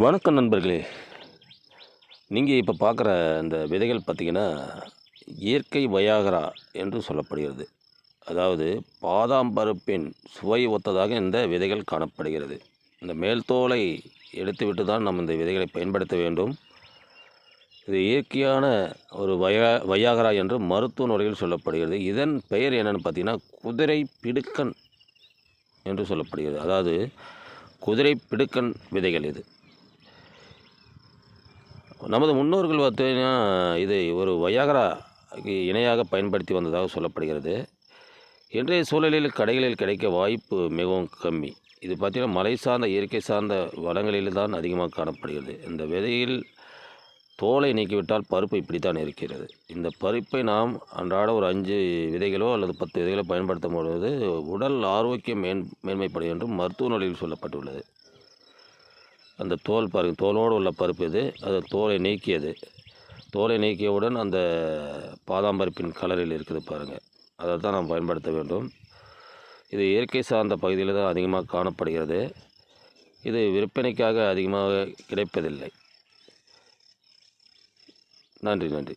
வணக்கம் நண்பர்களே. நீங்கள் இப்போ பார்க்குற இந்த விதைகள் பார்த்திங்கன்னா இயற்கை வயாகரா என்று சொல்லப்படுகிறது. அதாவது பாதாம் பருப்பின் சுவை ஒத்ததாக இந்த விதைகள் காணப்படுகிறது. இந்த மேல் தோலை எடுத்துவிட்டு தான் நம்ம இந்த விதைகளை பயன்படுத்த வேண்டும். இது இயற்கையான ஒரு வயா வையாகரா என்று மருத்துவ நுழையில் சொல்லப்படுகிறது. இதன் பெயர் என்னென்னு பார்த்தீங்கன்னா குதிரை பிடுக்கன் என்று சொல்லப்படுகிறது. அதாவது குதிரை பிடுக்கன் விதைகள் இது. நமது முன்னோர்கள் பார்த்தீங்கன்னா இது ஒரு வயாகராக்கு இணையாக பயன்படுத்தி வந்ததாக சொல்லப்படுகிறது. இன்றைய சூழலில் கடைகளில் கிடைக்க வாய்ப்பு மிகவும் கம்மி. இது பார்த்திங்கன்னா மலை சார்ந்த இயற்கை சார்ந்த வளங்களில் தான் அதிகமாக காணப்படுகிறது. இந்த விதையில் தோலை நீக்கிவிட்டால் பருப்பு இப்படித்தான் இருக்கிறது. இந்த பருப்பை நாம் அன்றாட ஒரு அஞ்சு விதைகளோ அல்லது பத்து விதைகளோ பயன்படுத்தும் பொழுது உடல் ஆரோக்கியம் மேன் மேன்மைப்படும் என்றும் மருத்துவ நிலையில் சொல்லப்பட்டுள்ளது. அந்த தோல் பாருங்கள் தோலோடு உள்ள பருப்பு இது. அது தோலை நீக்கியது. தோலை நீக்கியவுடன் அந்த பாதாம் பருப்பின் கலரில் இருக்குது பாருங்கள் அதை தான் நாம் பயன்படுத்த வேண்டும். இது இயற்கை சார்ந்த பகுதியில் தான் அதிகமாக காணப்படுகிறது. இது விற்பனைக்காக அதிகமாக கிடைப்பதில்லை. நன்றி நன்றி.